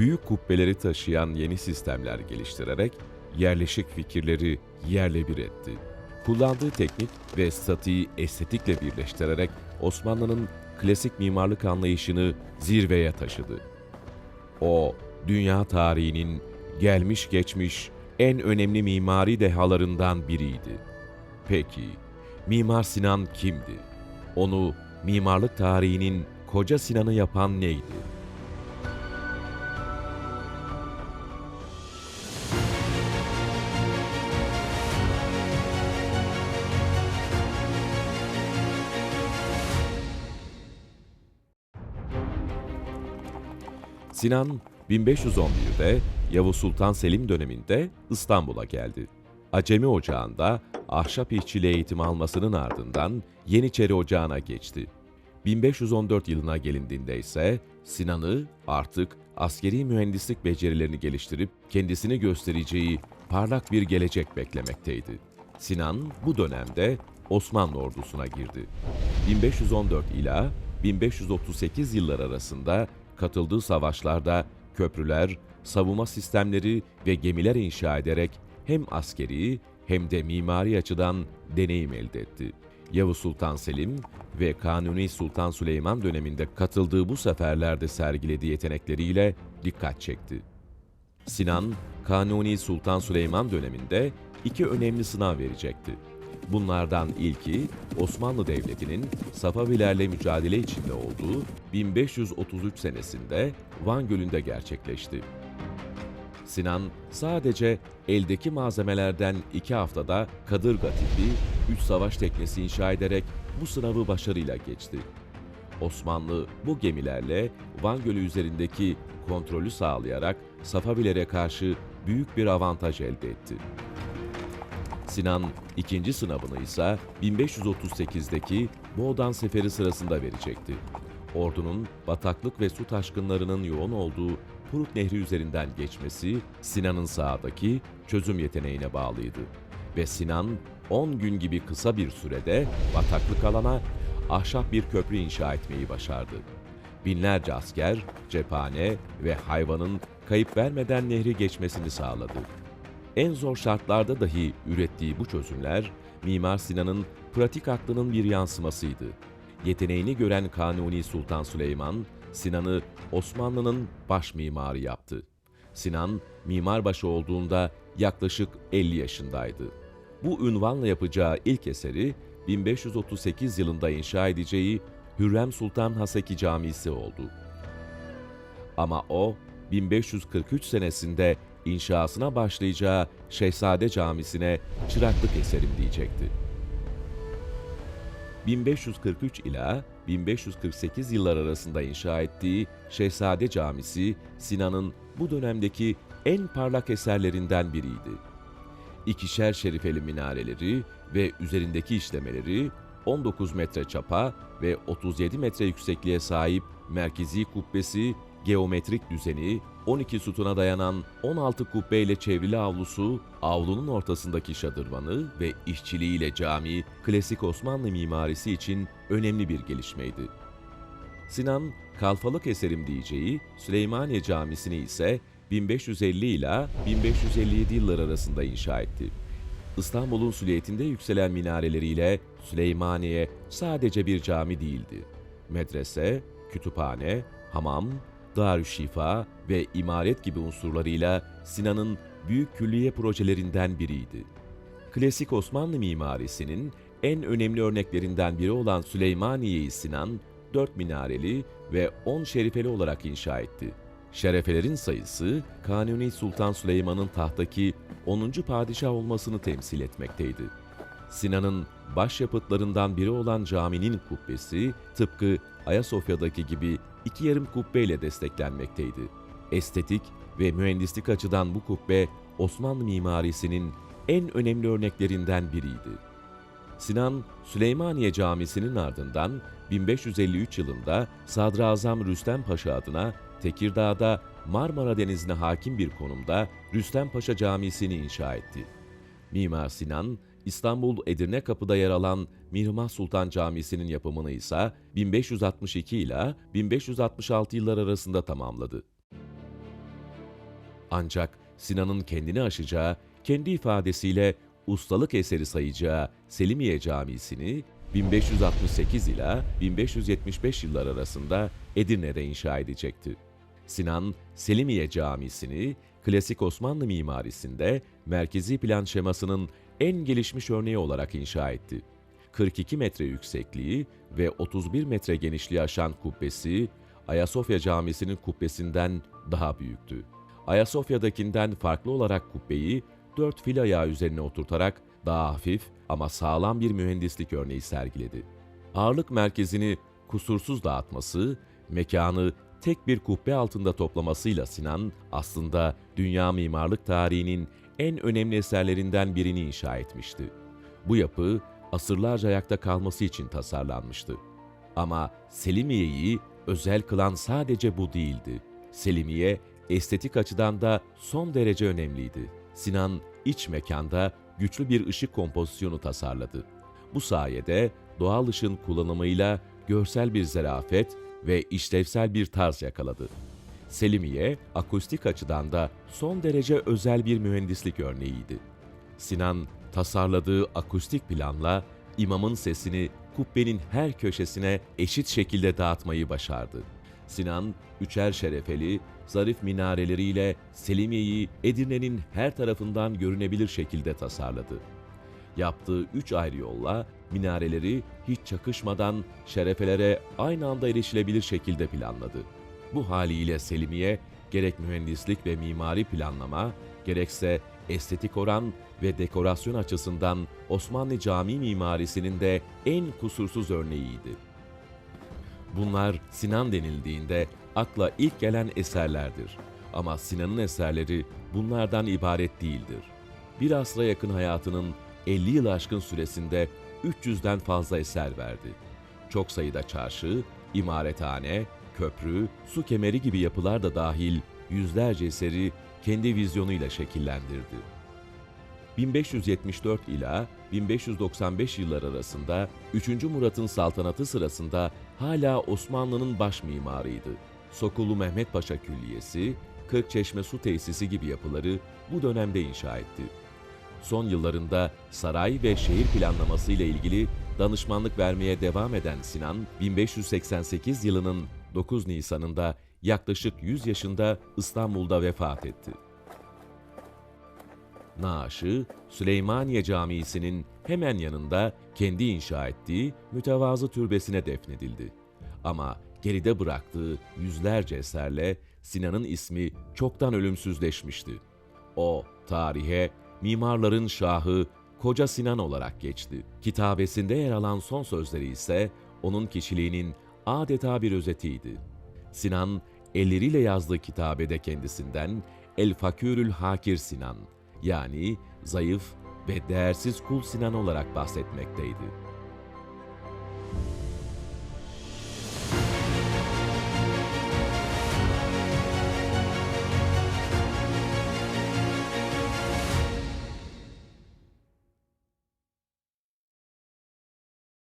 büyük kubbeleri taşıyan yeni sistemler geliştirerek yerleşik fikirleri yerle bir etti. Kullandığı teknik ve statiği estetikle birleştirerek Osmanlı'nın klasik mimarlık anlayışını zirveye taşıdı. O, dünya tarihinin gelmiş geçmiş en önemli mimari dehalarından biriydi. Peki, Mimar Sinan kimdi? Onu mimarlık tarihinin koca Sinan'ı yapan neydi? Sinan 1511'de Yavuz Sultan Selim döneminde İstanbul'a geldi. Acemi Ocağı'nda ahşap işçiliği eğitimi almasının ardından Yeniçeri Ocağı'na geçti. 1514 yılına gelindiğinde ise Sinan'ı artık askeri mühendislik becerilerini geliştirip kendisini göstereceği parlak bir gelecek beklemekteydi. Sinan bu dönemde Osmanlı ordusuna girdi. 1514 ila 1538 yıllar arasında katıldığı savaşlarda köprüler, savunma sistemleri ve gemiler inşa ederek hem askeri hem de mimari açıdan deneyim elde etti. Yavuz Sultan Selim ve Kanuni Sultan Süleyman döneminde katıldığı bu seferlerde sergilediği yetenekleriyle dikkat çekti. Sinan, Kanuni Sultan Süleyman döneminde iki önemli sınav verecekti. Bunlardan ilki Osmanlı Devleti'nin Safavilerle mücadele içinde olduğu 1533 senesinde Van Gölü'nde gerçekleşti. Sinan sadece eldeki malzemelerden iki haftada kadırga tipi 3 savaş teknesi inşa ederek bu sınavı başarıyla geçti. Osmanlı bu gemilerle Van Gölü üzerindeki kontrolü sağlayarak Safavilere karşı büyük bir avantaj elde etti. Sinan ikinci sınavını ise 1538'deki Boğdan Seferi sırasında verecekti. Ordunun bataklık ve su taşkınlarının yoğun olduğu Puruk Nehri üzerinden geçmesi Sinan'ın sahadaki çözüm yeteneğine bağlıydı. Ve Sinan 10 gün gibi kısa bir sürede bataklık alana ahşap bir köprü inşa etmeyi başardı. Binlerce asker, cephane ve hayvanın kayıp vermeden nehri geçmesini sağladı. En zor şartlarda dahi ürettiği bu çözümler, Mimar Sinan'ın pratik aklının bir yansımasıydı. Yeteneğini gören Kanuni Sultan Süleyman, Sinan'ı Osmanlı'nın baş mimarı yaptı. Sinan, mimarbaşı olduğunda yaklaşık 50 yaşındaydı. Bu ünvanla yapacağı ilk eseri 1538 yılında inşa edeceği Hürrem Sultan Haseki Camisi oldu. Ama o 1543 senesinde inşasına başlayacağı Şehzade Camisi'ne çıraklık eserim diyecekti. 1543 ila 1548 yıllar arasında inşa ettiği Şehzade Camisi, Sinan'ın bu dönemdeki en parlak eserlerinden biriydi. İkişer şerifeli minareleri ve üzerindeki işlemeleri 19 metre çapa ve 37 metre yüksekliğe sahip merkezi kubbesi, geometrik düzeni, 12 sütuna dayanan 16 kubbeyle çevrili avlusu, avlunun ortasındaki şadırvanı ve işçiliğiyle cami, klasik Osmanlı mimarisi için önemli bir gelişmeydi. Sinan, kalfalık eserim diyeceği Süleymaniye Camisi'ni ise 1550 ile 1557 yıllar arasında inşa etti. İstanbul'un süliyetinde yükselen minareleriyle Süleymaniye sadece bir cami değildi. Medrese, kütüphane, hamam, Darüşşifa ve imaret gibi unsurlarıyla Sinan'ın büyük külliye projelerinden biriydi. Klasik Osmanlı mimarisinin en önemli örneklerinden biri olan Süleymaniye'yi Sinan, 4 minareli ve 10 şerifeli olarak inşa etti. Şerefelerin sayısı Kanuni Sultan Süleyman'ın tahtaki 10. padişah olmasını temsil etmekteydi. Sinan'ın başyapıtlarından biri olan caminin kubbesi tıpkı Ayasofya'daki gibi iki yarım kubbeyle desteklenmekteydi. Estetik ve mühendislik açıdan bu kubbe Osmanlı mimarisinin en önemli örneklerinden biriydi. Sinan, Süleymaniye Camisi'nin ardından 1553 yılında Sadrazam Rüstem Paşa adına Tekirdağ'da Marmara Denizi'ne hakim bir konumda Rüstem Paşa Camisi'ni inşa etti. Mimar Sinan, İstanbul Edirne Kapı'da yer alan Mihrimah Sultan Camisi'nin yapımını ise 1562 ile 1566 yıllar arasında tamamladı. Ancak Sinan'ın kendini aşacağı, kendi ifadesiyle ustalık eseri sayacağı Selimiye Camisi'ni 1568 ila 1575 yıllar arasında Edirne'de inşa edecekti. Sinan, Selimiye Camisi'ni klasik Osmanlı mimarisinde merkezi plan şemasının en gelişmiş örneği olarak inşa etti. 42 metre yüksekliği ve 31 metre genişliği aşan kubbesi, Ayasofya Camisi'nin kubbesinden daha büyüktü. Ayasofya'dakinden farklı olarak kubbeyi dört fil ayağı üzerine oturtarak daha hafif ama sağlam bir mühendislik örneği sergiledi. Ağırlık merkezini kusursuz dağıtması, mekanı tek bir kubbe altında toplamasıyla Sinan aslında dünya mimarlık tarihinin en önemli eserlerinden birini inşa etmişti. Bu yapı asırlarca ayakta kalması için tasarlanmıştı. Ama Selimiye'yi özel kılan sadece bu değildi. Selimiye estetik açıdan da son derece önemliydi. Sinan iç mekanda güçlü bir ışık kompozisyonu tasarladı. Bu sayede doğal ışın kullanımıyla görsel bir zarafet ve işlevsel bir tarz yakaladı. Selimiye, akustik açıdan da son derece özel bir mühendislik örneğiydi. Sinan, tasarladığı akustik planla imamın sesini kubbenin her köşesine eşit şekilde dağıtmayı başardı. Sinan, üçer şerefeli, zarif minareleriyle Selimiye'yi Edirne'nin her tarafından görünebilir şekilde tasarladı. Yaptığı üç ayrı yolla minareleri hiç çakışmadan şerefelere aynı anda erişilebilir şekilde planladı. Bu haliyle Selimiye gerek mühendislik ve mimari planlama, gerekse estetik oran ve dekorasyon açısından Osmanlı cami mimarisinin de en kusursuz örneğiydi. Bunlar Sinan denildiğinde akla ilk gelen eserlerdir. Ama Sinan'ın eserleri bunlardan ibaret değildir. Bir asra yakın hayatının 50 yıl aşkın süresinde 300'den fazla eser verdi. Çok sayıda çarşı, imarethane, köprü, su kemeri gibi yapılar da dahil yüzlerce eseri kendi vizyonuyla şekillendirdi. 1574 ila 1595 yıllar arasında 3. Murat'ın saltanatı sırasında hala Osmanlı'nın baş mimarıydı. Sokulu Mehmet Paşa Külliyesi, Kırkçeşme Su Tesisi gibi yapıları bu dönemde inşa etti. Son yıllarında saray ve şehir planlaması ile ilgili danışmanlık vermeye devam eden Sinan, 1588 yılının 9 Nisan'ında yaklaşık 100 yaşında İstanbul'da vefat etti. Naaşı, Süleymaniye Camii'sinin hemen yanında kendi inşa ettiği mütevazı türbesine defnedildi. Ama geride bıraktığı yüzlerce eserle Sinan'ın ismi çoktan ölümsüzleşmişti. O, tarihe, mimarların şahı Koca Sinan olarak geçti. Kitabesinde yer alan son sözleri ise onun kişiliğinin adeta bir özetiydi. Sinan, elleriyle yazdığı kitabede kendisinden El Fakürül Hakir Sinan, yani zayıf ve değersiz kul Sinan olarak bahsetmekteydi.